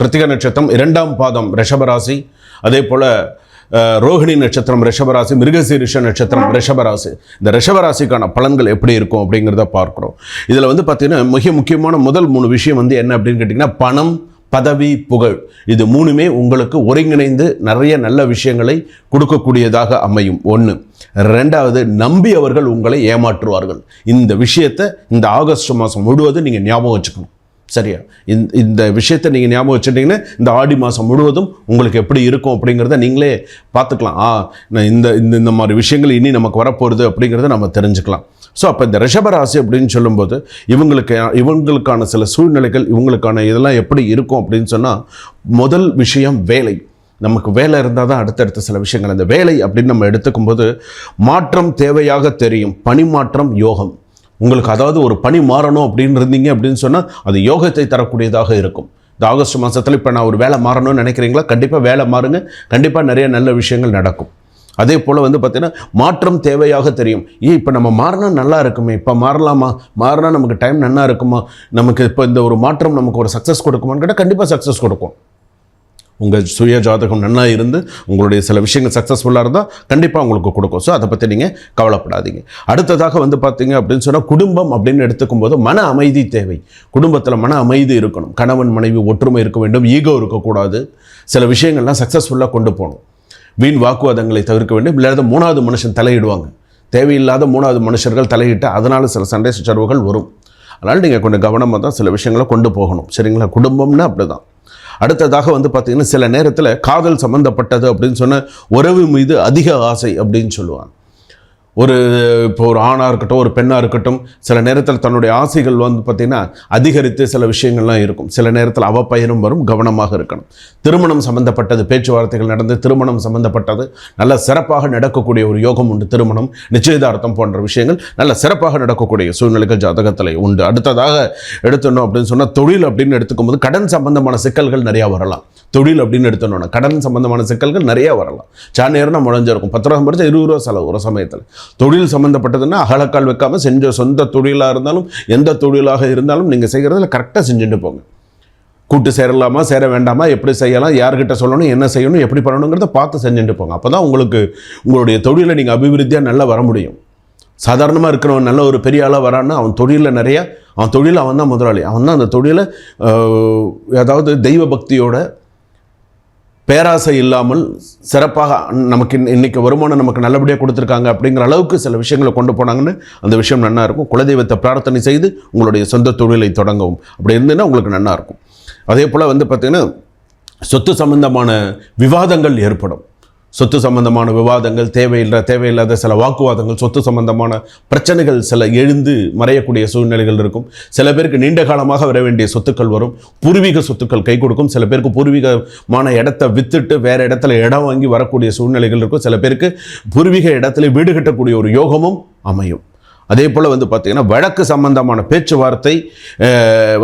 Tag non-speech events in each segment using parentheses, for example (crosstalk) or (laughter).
கிருத்திக நட்சத்திரம் இரண்டாம் பாதம் ரிஷபராசி. அதே போல் ரோஹிணி ரோகிணி நட்சத்திரம் ரிஷபராசி மிருகசீரிஷ நட்சத்திரம் ரிஷபராசி. இந்த ரிஷபராசிக்கான பலன்கள் எப்படி இருக்கும் அப்படிங்கிறத பார்க்குறோம். இதில் வந்து பார்த்தீங்கன்னா மிக முக்கியமான முதல் மூணு விஷயம் வந்து என்ன அப்படின்னு கேட்டிங்கன்னா பணம் பதவி புகழ். இது மூணுமே உங்களுக்கு ஒருங்கிணைந்து நிறைய நல்ல விஷயங்களை கொடுக்கக்கூடியதாக அமையும். ஒன்று ரெண்டாவது நம்பியவர்கள் உங்களை ஏமாற்றுவார்கள். இந்த விஷயத்தை இந்த ஆகஸ்ட் மாதம் முழுவதும் நீங்கள் ஞாபகம் வச்சுக்கணும். சரியா? இந்த இந்த விஷயத்தை நீங்கள் ஞாபகம் வச்சுட்டிங்கன்னா இந்த ஆடி மாதம் முழுவதும் உங்களுக்கு எப்படி இருக்கும் அப்படிங்கிறத நீங்களே பார்த்துக்கலாம். ஆ நான் இந்த இந்த இந்த மாதிரி விஷயங்கள் இனி நமக்கு வரப்போகிறது அப்படிங்கிறத நம்ம தெரிஞ்சுக்கலாம். ஸோ அப்போ இந்த ரிஷபராசி அப்படின்னு சொல்லும்போது இவங்களுக்கு இவங்களுக்கான சில சூழ்நிலைகள் இவங்களுக்கான இதெல்லாம் எப்படி இருக்கும் அப்படின்னு சொன்னால் முதல் விஷயம் வேலை. நமக்கு வேலை இருந்தால் தான் அடுத்தடுத்த சில விஷயங்கள். அந்த வேலை அப்படின்னு நம்ம எடுத்துக்கும்போது மாற்றம் தேவையாக தெரியும். பணிமாற்றம் யோகம். உங்களுக்கு அதாவது ஒரு பணி மாறணும் அப்படின்னு இருந்தீங்க அப்படின்னு சொன்னால் அது யோகத்தை தரக்கூடியதாக இருக்கும். இந்த ஆகஸ்ட் மாதத்தில் இப்போ நான் ஒரு வேலை மாறணும்னு நினைக்கிறீங்களா? கண்டிப்பாக வேலை மாறுங்க. கண்டிப்பாக நிறைய நல்ல விஷயங்கள் நடக்கும். அதே போல் வந்து பார்த்திங்கன்னா மாற்றம் தேவையாக தெரியும். ஏன் இப்போ நம்ம மாறினா நல்லா இருக்குமே. இப்போ மாறலாமா? மாறினா நமக்கு டைம் நல்லா இருக்குமா? நமக்கு இப்போ இந்த ஒரு மாற்றம் நமக்கு ஒரு சக்ஸஸ் கொடுக்குமான்னு கேட்டால் கண்டிப்பாக சக்ஸஸ் கொடுக்கும். உங்கள் சுய ஜாதகம் நல்லா இருந்து உங்களுடைய சில விஷயங்கள் சக்ஸஸ்ஃபுல்லாக இருந்தால் கண்டிப்பாக உங்களுக்கு கொடுக்கும். ஸோ அதை பற்றி நீங்கள் கவலைப்படாதீங்க. அடுத்ததாக வந்து பார்த்தீங்க அப்படின்னு சொன்னால் குடும்பம் அப்படின்னு எடுத்துக்கும்போது மன அமைதி தேவை. குடும்பத்தில் மன அமைதி இருக்கணும். கணவன் மனைவி ஒற்றுமை இருக்க வேண்டும். ஈகோ இருக்கக்கூடாது. சில விஷயங்கள்லாம் சக்ஸஸ்ஃபுல்லாக கொண்டு போகணும். வீண் வாக்குவாதங்களை தவிர்க்க வேண்டும். இல்லாத மூணாவது மனுஷன் தலையிடுவாங்க. தேவையில்லாத மூணாவது மனுஷர்கள் தலையிட்டு அதனால் சில சண்டை சச்சரவுகள் வரும். அதனால் நீங்கள் கொஞ்சம் கவனமாக தான் சில விஷயங்களை கொண்டு போகணும். சரிங்களா? குடும்பம்னா அப்படி தான் அடுத்ததாக வந்து பார்த்தீங்கன்னா சில நேரத்தில் காதல் சம்மந்தப்பட்டது அப்படின்னு சொன்ன உறவு மீது அதிக ஆசை அப்படின்னு சொல்லுவாங்க. ஒரு இப்போ ஒரு ஆணாக இருக்கட்டும் ஒரு பெண்ணாக இருக்கட்டும் சில நேரத்தில் தன்னுடைய ஆசைகள் வந்து பார்த்திங்கன்னா அதிகரித்து சில விஷயங்கள்லாம் இருக்கும். சில நேரத்தில் அவ பயனும் வரும் கவனமாக இருக்கணும். திருமணம் சம்பந்தப்பட்டது பேச்சுவார்த்தைகள் நடந்து திருமணம் சம்பந்தப்பட்டது நல்ல சிறப்பாக நடக்கக்கூடிய ஒரு யோகம் உண்டு. திருமணம் நிச்சயதார்த்தம் போன்ற விஷயங்கள் நல்ல சிறப்பாக நடக்கக்கூடிய சூழ்நிலைகள் ஜாதகத்தில் உண்டு. அடுத்ததாக எடுத்துனோம் அப்படின்னு சொன்னால் தொழில் அப்படின்னு எடுத்துக்கும்போது கடன் சம்பந்தமான சிக்கல்கள் நிறையா வரலாம். தொழில் அப்படின்னு எடுத்தோன்னா கடன் சம்பந்தமான சிக்கல்கள் நிறையா வரலாம். சாணியர்னா முழஞ்சிருக்கும். பத்து ரூபா படிச்சா இருபது ரூபா செலவு ஒரு சமயத்தில். தொழில் சம்மந்தப்பட்டதுன்னா அகலக்கால் வைக்காமல் செஞ்ச சொந்த தொழிலாக இருந்தாலும் எந்த தொழிலாக இருந்தாலும் நீங்கள் செய்கிறதுல கரெக்டாக செஞ்சுட்டு போங்க. கூட்டு சேரலாமா சேர வேண்டாமா எப்படி செய்யலாம் யார்கிட்ட சொல்லணும் என்ன செய்யணும் எப்படி பண்ணணுங்கிறத பார்த்து செஞ்சுட்டு போங்க. அப்போ தான் உங்களுக்கு உங்களுடைய தொழிலை நீங்கள் அபிவிருத்தியாக நல்லா வர முடியும். சாதாரணமாக இருக்கிறவன் நல்ல ஒரு பெரிய ஆளாக வரான்னா அவன் தொழிலில் நிறையா அவன் தொழில் அவன் தான் முதலாளி. அவன் தான் அந்த தொழிலை ஏதாவது தெய்வ பக்தியோட பேராசை இல்லாமல் சிறப்பாக நமக்கு இன்றைக்கி இன்னைக்கு வருமானம் நமக்கு நல்லபடியாக கொடுத்துருக்காங்க அப்படிங்கிற அளவுக்கு சில விஷயங்களை கொண்டு போனாங்கன்னு அந்த விஷயம் நல்லா இருக்கும். குலதெய்வத்தை பிரார்த்தனை செய்து உங்களுடைய சொந்த தொழிலை தொடங்கவும். அப்படி இருந்ததுன்னா உங்களுக்கு நல்லா இருக்கும். அதே போல் வந்து பார்த்திங்கன்னா சொத்து சம்பந்தமான விவாதங்கள் ஏற்படும். சொத்து சம்பந்தமான விவாதங்கள் தேவையில்லை தேவையில்லாத சில வாக்குவாதங்கள் சொத்து சம்பந்தமான பிரச்சனைகள் சில எழுந்து மறையக்கூடிய சூழ்நிலைகள் இருக்கும். சில பேருக்கு நீண்ட காலமாக வர வேண்டிய சொத்துக்கள் வரும். பூர்வீக சொத்துக்கள் கை கொடுக்கும். சில பேருக்கு பூர்வீகமான இடத்த வித்துட்டு வேறு இடத்துல இடம் வாங்கி வரக்கூடிய சூழ்நிலைகள் இருக்கும். சில பேருக்கு பூர்வீக இடத்துல வீடு கட்டக்கூடிய ஒரு யோகமும் அமையும். அதே போல் வந்து பார்த்திங்கன்னா வழக்கு சம்பந்தமான பேச்சுவார்த்தை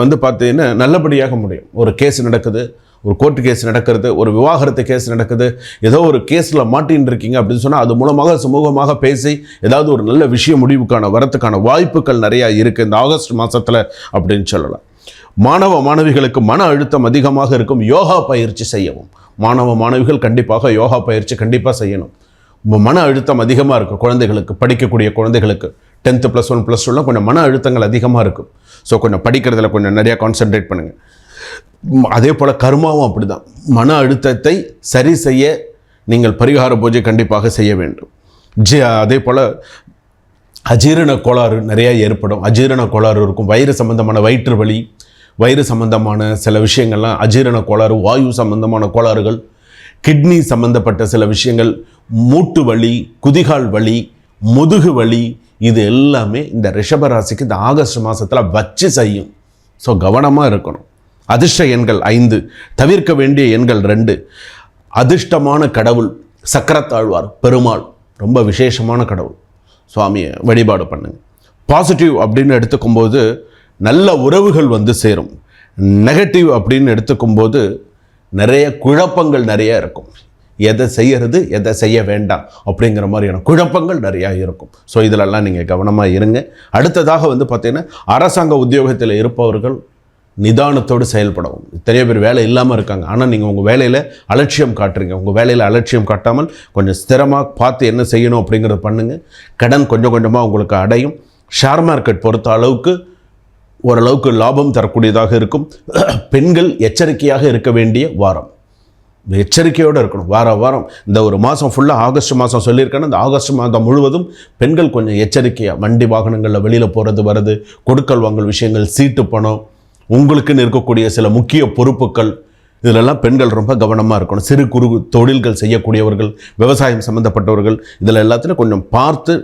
வந்து பார்த்திங்கன்னா நல்லபடியாக முடியும். ஒரு கேஸ் நடக்குது. ஒரு கோர்ட்டு கேஸ் நடக்கிறது ஒரு விவாகரத்து கேஸ் நடக்குது ஏதோ ஒரு கேஸில் மாட்டின்னு இருக்கீங்க அப்படின்னு சொன்னால் அது மூலமாக சுமூகமாக பேசி ஏதாவது ஒரு நல்ல விஷயம் முடிவுக்கான வரத்துக்கான வாய்ப்புகள் நிறையா இருக்குது இந்த ஆகஸ்ட் மாதத்தில் அப்படின்னு சொல்லலாம். மாணவ மாணவிகளுக்கு மன அழுத்தம் அதிகமாக இருக்கும். யோகா பயிற்சி செய்யவும். மாணவ மாணவிகள் கண்டிப்பாக யோகா பயிற்சி கண்டிப்பாக செய்யணும். மன அழுத்தம் அதிகமாக இருக்கும் குழந்தைகளுக்கு படிக்கக்கூடிய குழந்தைகளுக்கு. டென்த்து ப்ளஸ் ஒன் ப்ளஸ் டூலாம் கொஞ்சம் மன அழுத்தங்கள் அதிகமாக இருக்கும். ஸோ கொஞ்சம் படிக்கிறதுல கொஞ்சம் நிறையா கான்சென்ட்ரேட் பண்ணுங்கள் அதே போல் கர்மாவும் அப்படிதான். மன அழுத்தத்தை சரி செய்ய நீங்கள் பரிகார பூஜை கண்டிப்பாக செய்ய வேண்டும். ஜி அதே போல் அஜீரண கோளாறு நிறையா ஏற்படும். அஜீரண கோளாறு இருக்கும். வயிறு சம்பந்தமான வயிற்று வலி வயிறு சம்பந்தமான சில விஷயங்கள்லாம் அஜீரண கோளாறு வாயு சம்பந்தமான கோளாறுகள் கிட்னி சம்பந்தப்பட்ட சில விஷயங்கள் மூட்டு வலி குதிகால் வலி முதுகு வலி இது எல்லாமே இந்த ரிஷபராசிக்கு இந்த ஆகஸ்ட் மாதத்தில் வச்சு செய்யும். ஸோ கவனமாக இருக்கணும். அதிர்ஷ்ட எண்கள் ஐந்து தவிர்க்க வேண்டிய எண்கள் ரெண்டு. அதிர்ஷ்டமான கடவுள் சக்கரத்தாழ்வார் பெருமாள். ரொம்ப விசேஷமான கடவுள். சுவாமியை வழிபாடு பண்ணுங்க. பாசிட்டிவ் அப்படின்னு எடுத்துக்கும்போது நல்ல உறவுகள் வந்து சேரும். நெகட்டிவ் அப்படின்னு எடுத்துக்கும்போது நிறைய குழப்பங்கள் நிறைய இருக்கும். எதை செய்யறது எதை செய்ய வேண்டாம் அப்படிங்கிற மாதிரியான குழப்பங்கள் நிறையா இருக்கும். ஸோ இதிலெல்லாம் நீங்கள் கவனமாக இருங்க. அடுத்ததாக வந்து பார்த்திங்கன்னா அரசாங்க உத்தியோகத்தில் இருப்பவர்கள் நிதானத்தோடு செயல்படவும். நிறைய பேர் வேலை இல்லாமல் இருக்காங்க. ஆனால் நீங்கள் உங்கள் வேலையில் அலட்சியம் காட்டுறீங்க. உங்கள் வேலையில் அலட்சியம் காட்டாமல் கொஞ்சம் ஸ்திரமாக பார்த்து என்ன செய்யணும் அப்படிங்கிறத பண்ணுங்கள் கடன் கொஞ்சம் கொஞ்சமாக உங்களுக்கு அடையும். ஷேர் மார்க்கெட் பொறுத்த அளவுக்கு ஓரளவுக்கு லாபம் தரக்கூடியதாக இருக்கும். (clears throat) பெண்கள் எச்சரிக்கையாக இருக்க வேண்டிய வாரம். எச்சரிக்கையோடு இருக்கணும். வார வாரம். இந்த ஒரு மாதம் ஃபுல்லாக ஆகஸ்ட் மாதம் சொல்லியிருக்கேன்னா இந்த ஆகஸ்ட் மாதம் முழுவதும் பெண்கள் கொஞ்சம் எச்சரிக்கையாக வண்டி வாகனங்களில் வெளியில் போகிறது வர்றது கொடுக்கல் வாங்கல் விஷயங்கள் சீட்டு பணம் உங்களுக்குன்னு இருக்கக்கூடிய சில முக்கிய பொறுப்புகள் இதிலெல்லாம் பெண்கள் ரொம்ப கவனமாக இருக்கணும். சிறு குறு தொழில்கள் செய்யக்கூடியவர்கள் விவசாயம் சம்மந்தப்பட்டவர்கள் இதில் எல்லாத்துலையும் கொஞ்சம் பார்த்து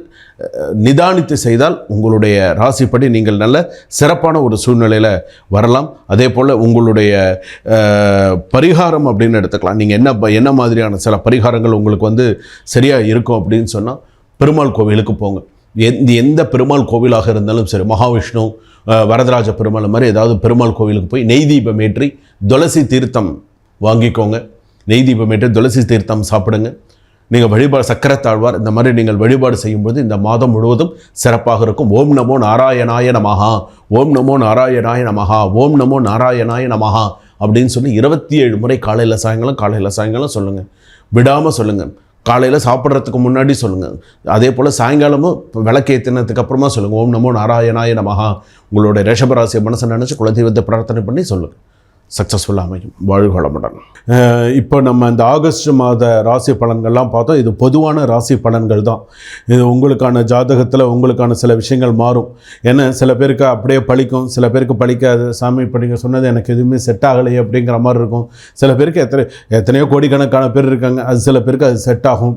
நிதானித்து செய்தால் உங்களுடைய ராசிப்படி நீங்கள் நல்ல சிறப்பான ஒரு சூழ்நிலையில் வரலாம். அதே போல் உங்களுடைய பரிகாரம் அப்படின்னு எடுத்துக்கலாம். நீங்கள் என்ன ப- என்ன மாதிரியான சில பரிகாரங்கள் உங்களுக்கு வந்து சரியாக இருக்கும் அப்படின்னு சொன்னால் பெருமாள் கோவிலுக்கு போங்க. எந்த எந்த பெருமாள் கோவிலாக இருந்தாலும் சரி மகாவிஷ்ணு வரதராஜ பெருமாள் மாதிரி ஏதாவது பெருமாள் கோவிலுக்கு போய் நெய் தீபம் ஏற்றி துளசி தீர்த்தம் வாங்கிக்கோங்க. நெய் தீபம் ஏற்றி துளசி தீர்த்தம் சாப்பிடுங்க. நீங்கள் வழிபாடு சக்கரத்தாழ்வார் இந்த மாதிரி நீங்கள் வழிபாடு செய்யும்போது இந்த மாதம் முழுவதும் சிறப்பாக இருக்கும். ஓம் நமோ நாராயணாய நமஹா. ஓம் நமோ நாராயணாய நமஹா. ஓம் நமோ நாராயணாய நமஹா அப்படின்னு சொல்லி இருபத்தி ஏழு முறை காலையில் சாயங்காலம் காலையில் சாயங்காலம் சொல்லுங்கள் விடாமல் சொல்லுங்கள் காலையில் சாப்பிட்றதுக்கு முன்னாடி சொல்லுங்கள் அதே போல் சாயங்காலமும் விளக்கேற்றினதுக்கு அப்புறமா சொல்லுங்கள் ஓம் நமோ நாராயணாய நமஹா. உங்களோட ரிஷபராசியை மனசை நினச்சி குலதெய்வத்தை பிரார்த்தனை பண்ணி சொல்லுங்கள் சக்ஸஸ்ஃபுல்லாக அமையும். வாழ்வளமுடன் இப்போ நம்ம இந்த ஆகஸ்ட் மாத ராசி பலன்கள்லாம் பார்த்தோம். இது பொதுவான ராசி பலன்கள் தான். இது உங்களுக்கான ஜாதகத்தில் உங்களுக்கான சில விஷயங்கள் மாறும். ஏன்னா சில பேருக்கு அப்படியே பழிக்கும். சில பேருக்கு பழிக்காது. சாமி இப்போ நீங்கள் சொன்னது எனக்கு எதுவுமே செட் ஆகலையே அப்படிங்கிற மாதிரி இருக்கும். சில பேருக்கு எத்தனை எத்தனையோ கோடிக்கணக்கான பேர் இருக்காங்க. அது சில பேருக்கு அது செட் ஆகும்.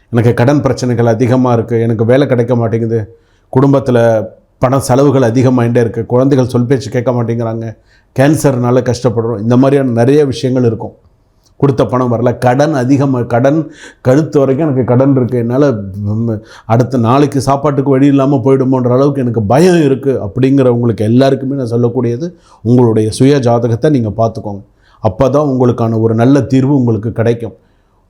எனக்கு கடன் பிரச்சனைகள் அதிகமாக இருக்குது எனக்கு வேலை கிடைக்க மாட்டேங்குது குடும்பத்தில் பண செலவுகள் அதிகமாகிட்டே இருக்குது குழந்தைகள் சொல் பேச்சு கேட்க மாட்டேங்கிறாங்க கேன்சர்னால கஷ்டப்படுறோம் இந்த மாதிரியான நிறைய விஷயங்கள் இருக்கும். கொடுத்த பணம் வரல கடன் அதிகமாக கடன் கழுத்து வரைக்கும் எனக்கு கடன் இருக்குது என்னால் அடுத்த நாளைக்கு சாப்பாட்டுக்கு வழி இல்லாமல் போயிடுமோன்ற அளவுக்கு எனக்கு பயம் இருக்குது அப்படிங்கிறவங்களுக்கு எல்லாருக்குமே நான் சொல்லக்கூடியது உங்களுடைய சுய ஜாதகத்தை நீங்கள் பார்த்துக்கோங்க. அப்போ தான் உங்களுக்கான ஒரு நல்ல தீர்வு உங்களுக்கு கிடைக்கும்.